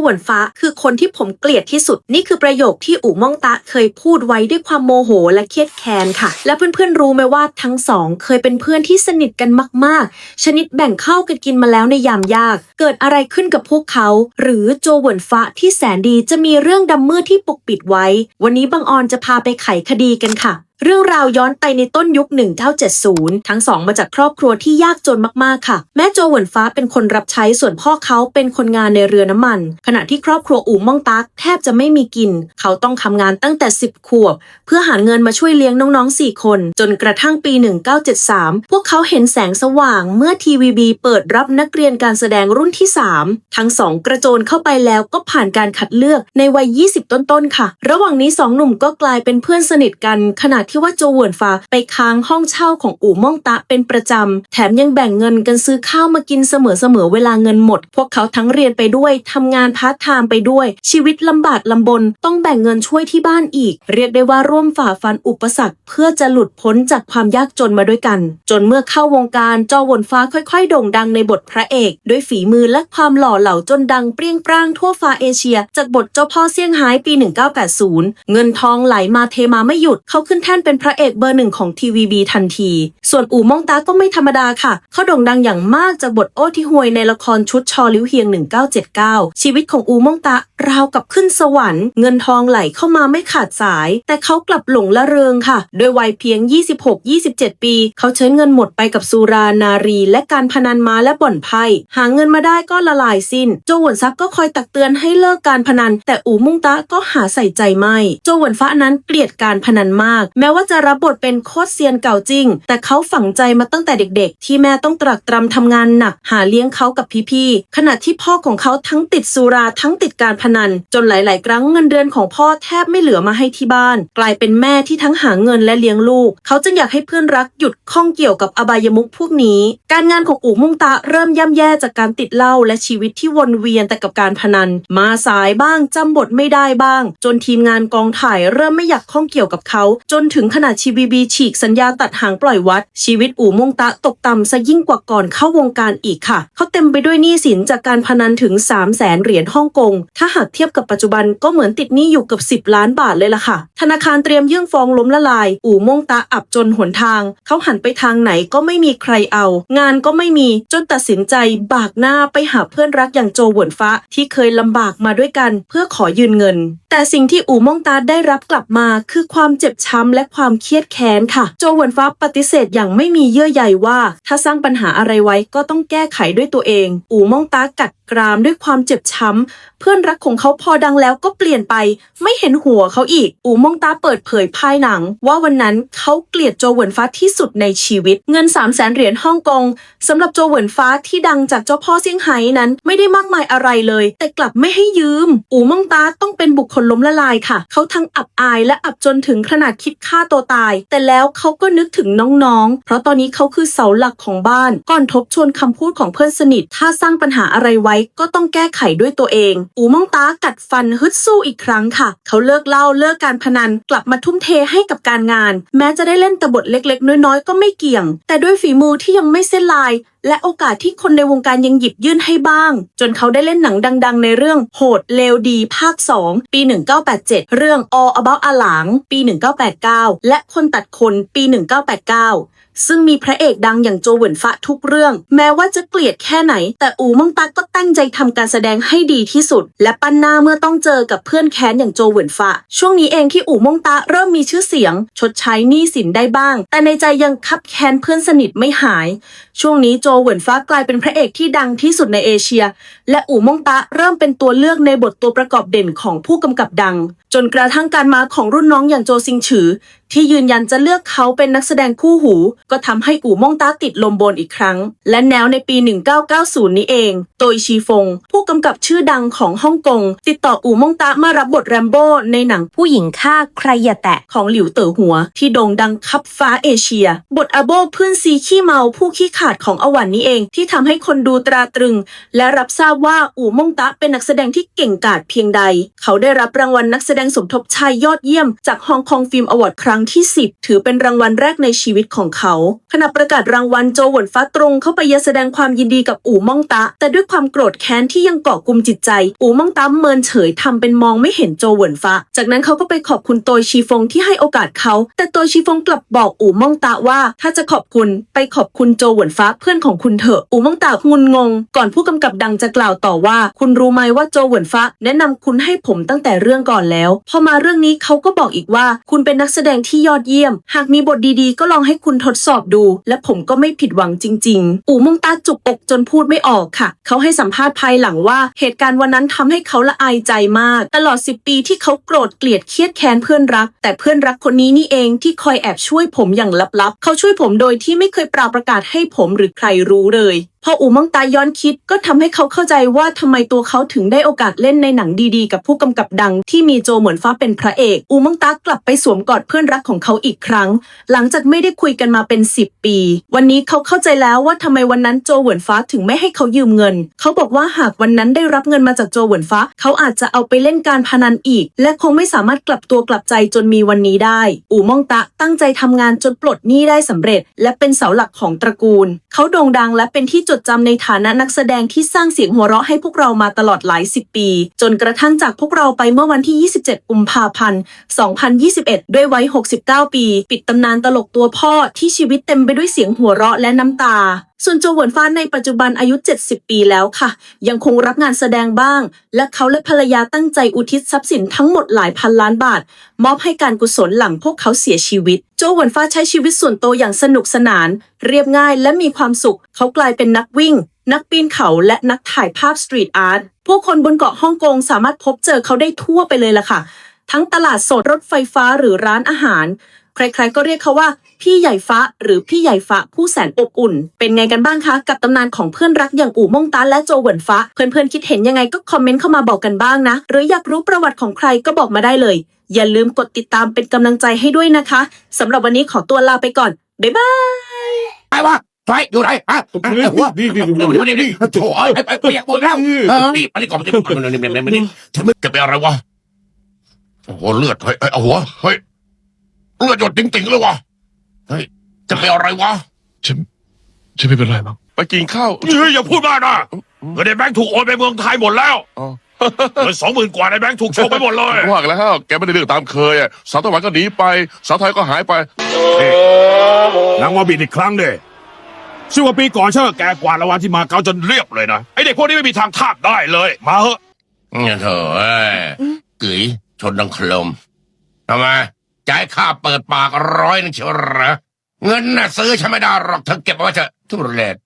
หวนฟ้า คือคนที่ผมเกลียดที่สุด นี่คือประโยคที่อู่ม่องตะเคยพูดไว้ด้วยความโมโหและเครียดแค้นค่ะ และเพื่อนๆรู้ไหมว่าทั้งสองเคยเป็นเพื่อนที่สนิทกันมากๆ ชนิดแบ่งข้าวกันกินมาแล้วในยามยาก เกิดอะไรขึ้นกับพวกเขา หรือโจหวนฟ้าที่แสนดีจะมีเรื่องดำมืดที่ปกปิดไว้ วันนี้บางออนจะพาไปไขคดีกันค่ะ เรื่องราวย้อนไปในต้นยุค 1970 ทั้งสองมาจากครอบครัวที่ยากจนมากๆค่ะ แม่โจหวนฟ้าเป็นคนรับใช้ส่วนพ่อเขาเป็นคนงานในเรือน้ำมัน ขณะที่ครอบครัวอู่ม่องตักแทบจะไม่มีกิน เขาต้องทำงานตั้งแต่ 10 ขวบ เพื่อหาเงินมาช่วยเลี้ยงน้องๆ 4 คน จนกระทั่งปี 1973 พวกเขาเห็นแสงสว่างเมื่อทีวีบีเปิดรับนักเรียนการแสดงรุ่นที่ 3 ทั้งสองกระโจนเข้าไปแล้วก็ผ่านการคัดเลือกในวัย 20 ต้นๆค่ะ ระหว่างนี้สองหนุ่มก็กลายเป็นเพื่อนสนิทกันขณะที่ว่าโจเหวินฟ้าไปค้างห้องเช่าของอู่ม่องตะเป็นประจำ แถมยังแบ่งเงินกันซื้อข้าวมากินเสมอๆเวลาเงินหมด พวกเขาทั้งเรียนไปด้วยทำงานพาร์ทไทม์ไปด้วย ชีวิตลำบากลำบนต้องแบ่งเงินช่วยที่บ้านอีก เรียกได้ว่าร่วมฝ่าฟันอุปสรรค เพื่อจะหลุดพ้นจากความยากจนมาด้วยกัน จนเมื่อเข้าวงการจอวนฟ้าค่อยๆ โด่งดังในบทพระเอก ด้วยฝีมือและความหล่อเหลาจนดังเปรี้ยงปร้างทั่วฟ้าเอเชีย จากบทเจ้าพ่อเซี่ยงไฮ้ปี 1980 เงินทองไหลมาเทมาไม่หยุดเขาขึ้นแทนเป็นพระเอกเบอร์หนึ่งของทีวีบีทันที ส่วนอู่ม่องตาก็ไม่ธรรมดาค่ะ เขาโด่งดังอย่างมากจากบทโอ้ที่ห่วยในละครชุดชอลิ้วเฮียง 1979 ชีวิตของอู่ม่องตาราวกับขึ้นสวรรค์ เงินทองไหลเข้ามาไม่ขาดสาย แต่เขากลับหลงละเริงค่ะ โดยวัยเพียง 26-27 ปี เขาใช้เงินหมดไปกับสุรานารี และการพนันม้าและบ่อนไพ่หาเงินมาได้ก็ละลายสิ้น โจหวนซับก็คอยตักเตือนให้เลิกการพนัน แต่อู่ม่งตะก็หาใส่ใจไม่ โจหวนฟ้านั้นเกลียดการพนันมากแม้ว่าจะรับบทเป็นโคตรเซียนเก่าจริง แต่เขาฝังใจมาตั้งแต่เด็กๆ ที่แม่ต้องตรักตรำทำงานหนักหาเลี้ยงเขากับพี่ๆ ขณะที่พ่อของเขาทั้งติดสุราทั้งติดการพนัน จนหลายๆ ครั้งเงินเดือนของพ่อแทบไม่เหลือมาให้ที่บ้าน กลายเป็นแม่ที่ทั้งหาเงินและเลี้ยงลูก เขาจึงอยากให้เพื่อนรักหยุดข้องเกี่ยวกับอบายมุขพวกนี้ การงานของอู่มุ่งตาเริ่มย่ำแย่จากการติดเหล้าและชีวิตที่วนเวียนแต่กับการพนัน มาสายบ้างจำบทไม่ได้บ้าง จนทีมงานกองถ่ายเริ่มไม่อยากข้องเกี่ยวกับเขาจนถึงขนาดชีวีบีฉีกสัญญาตัดหางปล่อยวัด ชีวิตอู่มงตะตกต่ำซะยิ่งกว่าก่อนเข้าวงการอีกค่ะ เขาเต็มไปด้วยหนี้สินจากการพนันถึง 3 0 0แสนเหรียญฮ่องกง ถ้าหากเทียบกับปัจจุบันก็เหมือนติดหนี้อยู่กับ 10 ล้านบาทเลยล่ะค่ะ ธนาคารเตรียมยื่นฟ้องล้มละลาย อู่มงตะอับจนหนทาง เขาหันไปทางไหนก็ไม่มีใครเอา งานก็ไม่มีจนตัดสินใจบากหน้าไปหาเพื่อนรักอย่างโจหวนฟ้าที่เคยลำบากมาด้วยกัน เพื่อขอยืนเงิน แต่สิ่งที่อู่มงตาได้รับกลับมาคือความเจ็บช้ำและความเครียดแค้นค่ะ โจหวนฟ้าปฏิเสธอย่างไม่มีเยื่อใยว่า ถ้าสร้างปัญหาอะไรไว้ก็ต้องแก้ไขด้วยตัวเอง อู่ม่งตากัด กรามด้วยความเจ็บช้ำ เพื่อนรักของเขาพอดังแล้วก็เปลี่ยนไป ไม่เห็นหัวเขาอีก อูมงตาเปิดเผยภายหนัง ว่าวันนั้นเขาเกลียดโจเหวินฟ้าที่สุดในชีวิต เงิน 3 0 0แสนเหรียญฮ่องกงสำหรับโจเหวินฟ้าที่ดังจากเจ้าพ่อเซี่ยงไฮ้นั้นไม่ได้มากมายอะไรเลย แต่กลับไม่ให้ยืม อูมงตาต้องเป็นบุคคลล้มละลายค่ะ เขาทั้งอับอายและอับจนถึงขนาดคิดฆ่าตัวตาย แต่แล้วเขาก็นึกถึงน้องๆ เพราะตอนนี้เขาคือเสาหลักของบ้าน ก่อนทบทวนคำพูดของเพื่อนสนิท ถ้าสร้างปัญหาอะไรไว้ก็ต้องแก้ไขด้วยตัวเอง อูม่องตากัดฟันฮึดสู้อีกครั้งค่ะ เขาเลิกเล่าเลิกการพนันกลับมาทุ่มเทให้กับการงาน แม้จะได้เล่นแต่บทเล็กๆ น้อยๆ ก็ไม่เกี่ยง แต่ด้วยฝีมือที่ยังไม่เส้นลาย และโอกาสที่คนในวงการยังหยิบยื่นให้บ้าง จนเขาได้เล่นหนังดัง ๆ ในเรื่องโหดเลวดีภาค 2 ปี 1987 เรื่อง All About อาหลางปี 1989 และคนตัดคนปี 1989ซึ่งมีพระเอกดังอย่างโจเหวินฟะทุกเรื่อง แม้ว่าจะเกลียดแค่ไหน แต่อูม่งตักก็ตั้งใจทำการแสดงให้ดีที่สุด และปั้นหน้าเมื่อต้องเจอกับเพื่อนแค้นอย่างโจเหวินฟะ ช่วงนี้เองที่อูมงตะเริ่มมีชื่อเสียง ชดใช้หนี้สินได้บ้าง แต่ในใจยังคับแค้นเพื่อนสนิทไม่หาย ช่วงนี้โจเหวินฟ้ากลายเป็นพระเอกที่ดังที่สุดในเอเชีย และอู่ม่งตะเริ่มเป็นตัวเลือกในบทตัวประกอบเด่นของผู้กำกับดัง จนกระทั่งการมาของรุ่นน้องอย่างโจซิงฉือ ที่ยืนยันจะเลือกเขาเป็นนักแสดงคู่หู ก็ทำให้อู่ม่งตาติดลมบนอีกครั้ง และแนวในปี 1990 นี้เอง โตยชีฟง ผู้กำกับชื่อดังของฮ่องกงติดต่ออู่ม่งตามารับบทแรมโบ้ในหนังผู้หญิงฆ่าใครอย่าแตะของหลิวเต๋อหัว ที่โด่งดังคับฟ้าเอเชีย บทอาโบเพื่อนซีขี้เมาผู้ขี้ขาดของอวัยวันนี้เองที่ทำให้คนดูตราตรึง และรับทราบว่าอู่มงตะเป็นนักแสดงที่เก่งกาจเพียงใด เขาได้รับรางวัลนักแสดงสมทบชายยอดเยี่ยม จากฮองกงฟิล์มอวอร์ดครั้งที่ 10 ถือเป็นรางวัลแรกในชีวิตของเขาขณะประกาศรางวัลโจหวนฟ้าตรงเข้าไปยแสดงความยินดีกับอู่มงตะ แต่ด้วยความโกรธแค้นที่ยังเกาะกลุมจิตใจ อู่มงตะเมินเฉยทำเป็นมองไม่เห็นโจหวนฟ้า จากนั้นเขาก็ไปขอบคุณโตยชีฟงที่ให้โอกาสเขา แต่โตยชีฟงกลับบอกอู่มงตะว่า ถ้าจะขอบคุณไปขอบคุณโจหวนฟ้าเพื่อนของคุณเถอะอูม่องตะงุนงง ก่อนผู้กำกับดังจะกล่าวต่อว่า คุณรู้ไหมว่าโจหวนฟ้าแนะนำคุณให้ผมตั้งแต่เรื่องก่อนแล้ว พอมาเรื่องนี้เขาก็บอกอีกว่า คุณเป็นนักแสดงที่ยอดเยี่ยม หากมีบทดีๆ ก็ลองให้คุณทดสอบดู และผมก็ไม่ผิดหวังจริง ๆ อูม่องตาจุกอกจนพูดไม่ออกค่ะ เขาให้สัมภาษณ์ภายหลังว่า เหตุการณ์วันนั้นทำให้เขาละอายใจมาก ตลอด 10 ปีที่เขาโกรธเกลียดเครียดแค้นเพื่อนรัก แต่เพื่อนรักคนนี้นี่เองที่คอยแอบช่วยผมอย่างลับๆ เขาช่วยผมโดยที่ไม่เคยปราประกาศให้ผมหรือใครรู้เลย พออู่มังตาย้อนคิดก็ทำให้เขาเข้าใจว่าทำไมตัวเขาถึงได้โอกาสเล่นในหนังดีๆ กับผู้กำกับดังที่มีโจเหมือนฟ้าเป็นพระเอก อู่มังตากลับไปสวมกอดเพื่อนรักของเขาอีกครั้ง หลังจากไม่ได้คุยกันมาเป็น 10 ปี วันนี้เขาเข้าใจแล้วว่าทำไมวันนั้นโจเหวินฟ้าถึงไม่ให้เขายืมเงิน เขาบอกว่าหากวันนั้นได้รับเงินมาจากโจเหวินฟ้า เขาอาจจะเอาไปเล่นการพนันอีก และคงไม่สามารถกลับตัวกลับใจจนมีวันนี้ได้ อู่ม่องตะตั้งใจทำงานจนปลดหนี้ได้สำเร็จ และเป็นเสาหลักของตระกูล เขาโด่งดังและเป็นที่จดจำในฐานะนักแสดงที่สร้างเสียงหัวเราะให้พวกเรามาตลอดหลายสิบปี จนกระทั่งจากพวกเราไปเมื่อวันที่ 27 กุมภาพันธ์ 2021 ด้วยวัย 69 ปี ปิดตำนานตลกตัวพ่อที่ชีวิตเต็มไปด้วยเสียงหัวเราะและน้ำตา ส่วนโจหวนฟ้าในปัจจุบันอายุ 70 ปีแล้วค่ะ ยังคงรับงานแสดงบ้าง และเขาและภรรยาตั้งใจอุทิศทรัพย์สินทั้งหมดหลายพันล้านบาท มอบให้การกุศลหลังพวกเขาเสียชีวิต โจหวนฟ้าใช้ชีวิตส่วนตัวอย่างสนุกสนาน เรียบง่ายและมีความสุข เขากลายเป็นนักวิ่ง นักปีนเขาและนักถ่ายภาพสตรีทอาร์ตผู้คนบนเกาะฮ่องกงสามารถพบเจอเขาได้ทั่วไปเลยล่ะค่ะ ทั้งตลาดสดรถไฟฟ้าหรือร้านอาหาร ใครๆก็เรียกเขาว่า พี่ใหญ่ฟ้าหรือพี่ใหญ่ฟ้าผู้แสนอบอุ่น เป็นไงกันบ้างคะกับตำนานของเพื่อนรักอย่างอู่มงตาและโจเหวินฟ้า เพื่อนๆคิดเห็นยังไงก็คอมเมนต์เข้ามาบอกกันบ้างนะ หรืออยากรู้ประวัติของใครก็บอกมาได้เลย อย่าลืมกดติดตามเป็นกำลังใจให้ด้วยนะคะสำหรับวันนี้ขอตัวลาไปก่อนบ๊ายบายไอ้วะไฟอยู่ไหนฮะไอ้หัวนี่นี่นี่นี่นี่โถ่ไอ้ไอ้เปียกหมดแล้วเออนี่อันนี้ก่อนมันจะมันนี่มันนี่มันนี่ฉันไม่จะเป็นอะไรวะโอ้เลือดเฮ้ยเอาหัวเฮ้ย เลือดหยดติ่งๆเลยวะเฮ้ยจะเป็นอะไรวะ ฉัน ฉันไม่เป็นไรมั้งไปกินข้าวเฮ้ยอย่าพูดมากนะเงินในแบงค์ถูกโอนไปเมืองไทยหมดแล้วอ๋อเงินสองหมื่นกว่าในแบงค์ถูกโชว์ไปหมดเลยว่ากันแล้ว แกไม่ได้เรื่องตามเคยอะสาวไต้หวันก็หนีไป สาวไทยก็หายไปนางวาบิดอีกครั้งเด้สิบกว่าปีก่อนใช่ไหมแกกวาดรางวัลที่มาเก๊าจนเรียบเลยนะไอเด็กพวกนี้ไม่มีทางทาบได้เลย มาเหอะเนี่ยเถอะเอ้ยกึ๋ยชนดังโคลมทำไม จ่ายค่าเปิดปากร้อยนึงเชียวเหรอเงินน่ะซื้อฉันไม่ได้หรอกเธอเก็บเอาไว้เถอะทุเรศ